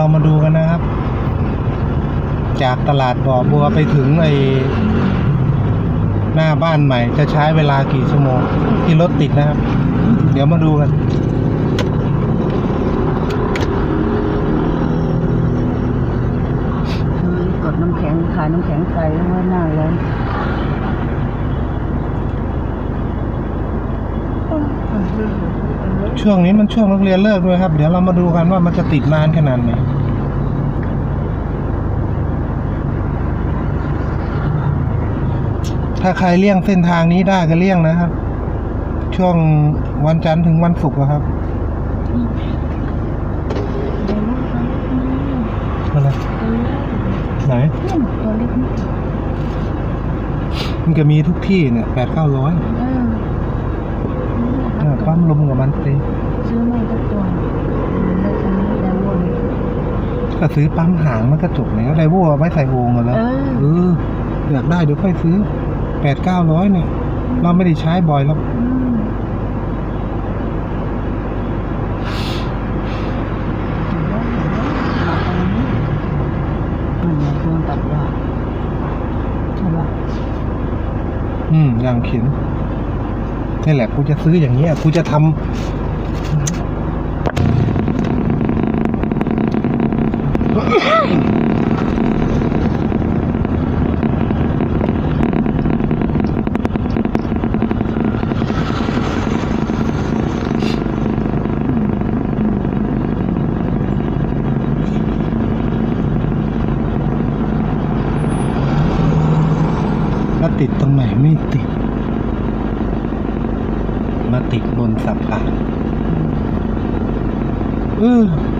เรามาดูกันนะครับ จากตลาดบ่อบัวไปถึงไอหน้าบ้านใหม่จะใช้เวลากี่ชั่วโมง ที่รถติดนะครับ เดี๋ยวมาดูกันคือกดน้ำแข็งขายน้ำแข็งใสไว้หน้าร้าน ช่วงนี้มันช่วงนักเรียนเลิกด้วยครับ เดี๋ยวเรามาดูกันว่ามันจะติดนานขนาดไหนถ้าใครเลี่ยงเส้นทางนี้ได้ก็เลี่ยงนะครับ ช่วงวันจันทร์ถึงวันศุกร์อะครับอะไรไหนตัวเล็กนิดมันก็มีทุกที่เนี่ยแปดเก้าร้อยเออ ปั๊มลมกับมันเตซื้อไม่ก็ตัวแล้วคันนี้แล้ววนก็ซื้อปั๊มหางมันก็จบแล้วไดโว่เอาไว้ใส่โอ่งกันแล้วเออเอออยากได้เดี๋ยวค่อยซื้อแปดเก้าร้อยเนี่ย เราไม่ได้ใช้บ่อยแล้วอืมมันเนี่ยเครื่องตัดหญ้าใช่ปะอืมอย่างเขียน นี่แหละกูจะซื้ออย่างเงี้ยกูจะทำอวติดตรงไหนไม่ติด มาติด บนสับปะเอออั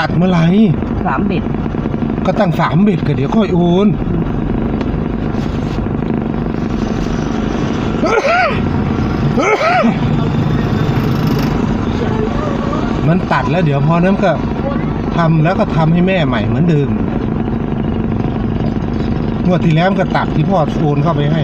ตัดเมื่อไหร่สามเบ็ดก็ตั้งสามเบ็ดก็เดี๋ยวค่อยโอนมันตัดแล้วเดี๋ยวพอนั้นก็ทำแล้วก็ทำให้แม่ใหม่เหมือนเดิมงวดที่แล้วมันก็ตัดที่พ่อโอนเข้าไปให้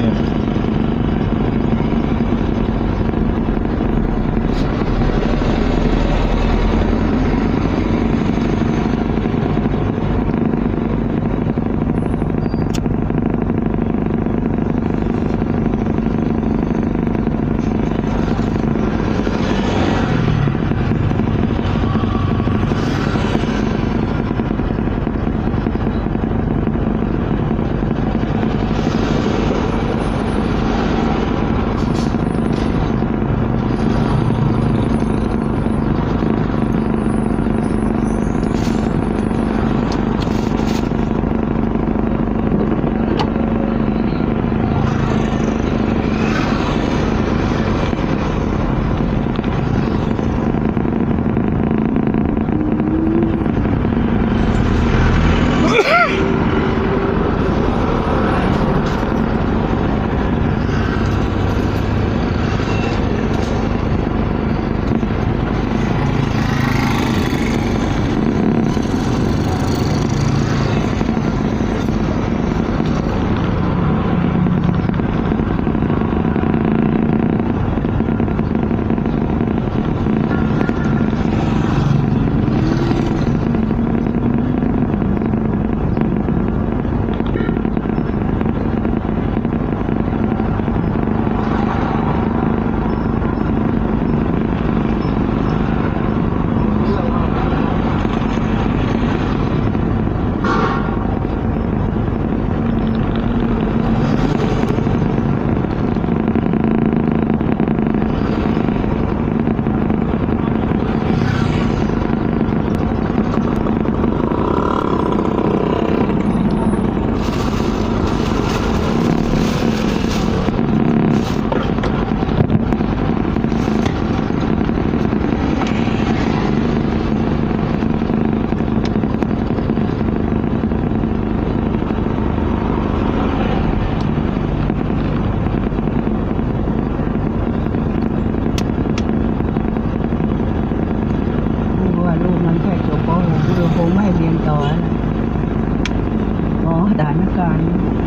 没关系。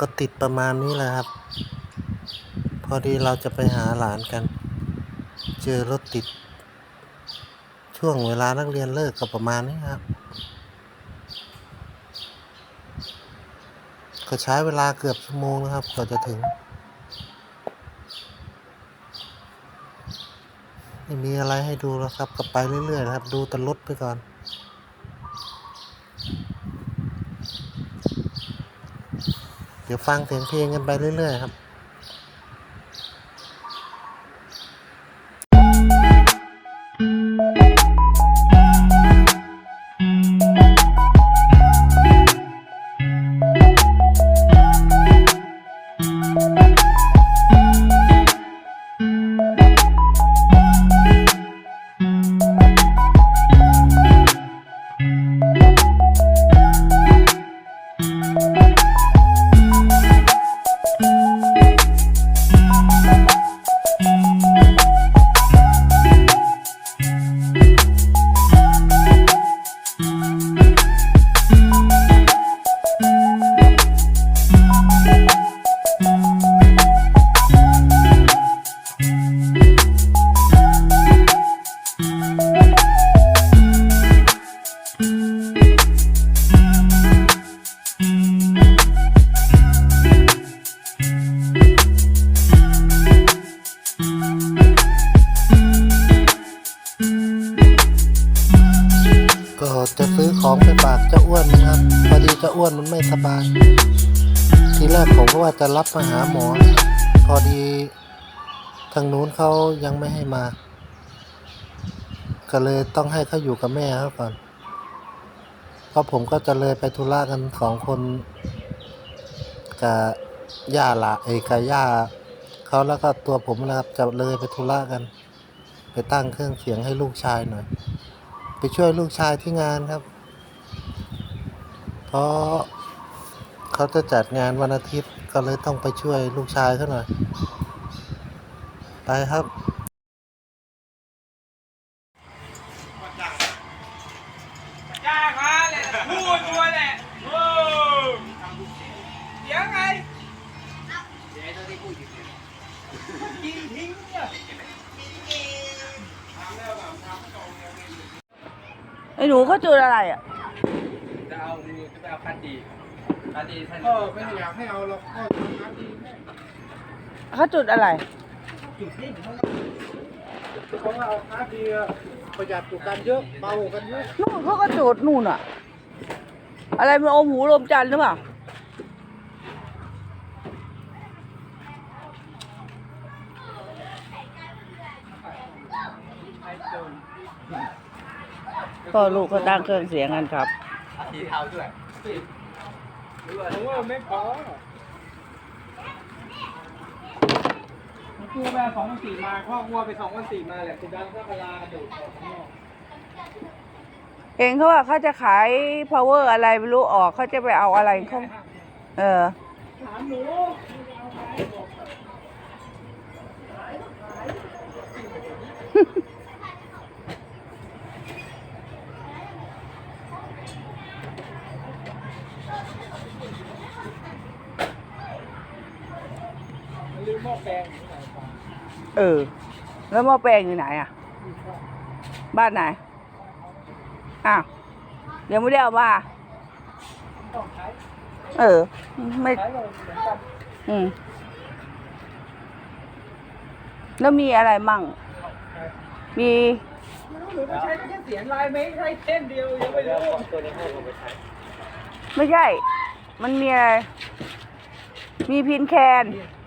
ก็ติดประมาณนี้แหละครับ พอดีเราจะไปหาหลานกัน เจอรถติด ช่วงเวลานักเรียนเลิกก็ประมาณนี้ครับ ก็ใช้เวลาเกือบชั่วโมงนะครับกว่าจะถึงไม่มีอะไรให้ดูแล้วครับ ก็ไปเรื่อยๆนะครับ ดูแต่รถไปก่อน เดี๋ยวฟังเสียงเพลงกันไปเรื่อยๆครับ จะรับมาหาหมอ พอดีทางนู้นเขายังไม่ให้มา ก็เลยต้องให้เขาอยู่กับแม่เขาก่อนเพราะผมก็จะเลยไปธุระกันสองคนกับย่าละเอกับย่าเขาแล้วก็ตัวผมนะครับจะเลยไปธุระกัน ไปตั้งเครื่องเสียงให้ลูกชายหน่อย ไปช่วยลูกชายที่งานครับเพราะ เขาจะจัดงานวันอาทิตย์ก็เลยต้องไปช่วยลูกชายเขาหน่อย ไปครับ จ้ามาแหละพูดตัวแหละโอ้เสียงไงกินทิ้งเนี่ยไอ้หนูเขาจุดอะไรอะ จะเอาจะไปเอาพันดี พันดีพันก็ไม่อยากให้เอาหรอกก็ทำงานดีเขาจุดอะไรเพราะว่าเอาค้าดีอะประหยัดกว่ากันเยอะเบากว่ากันเยอะนู่นเขาก็จุดนู่นอะ อะไรมันอมหูลมจันทร์หรือเปล่าก็ลูกก็ตั้งเครื่องเสียงกันครับสีเทาด้วย ผมว่าไม่พอคือแม่สองพันสี่มาพ่อวัวไปสองพันสี่มาแหละคุณดังก็พลาดูข้างนอกเองเขาว่าเขาจะขาย power อะไรไม่รู้ออกเขาจะไปเอาอะไรเขาเออ ถามหนู ม้อแปลงอยู่ไหนฟ้าเออ แล้วหม้อแปลงอยู่ไหนอะบ้านไหน อ้าวยังไม่ได้เอามา ต้องใช้เออ ไม่ ใช้เลยเหมือนกันอืม แล้วมีอะไรมั่ง มีหนูไปใช้แค่เสียงลายไม่ใช่เส้นเดียวยังไม่รู้ตัวนี้ให้ผมไปใช้ไม่ใช่ มันมีอะไร มีพินแคน เ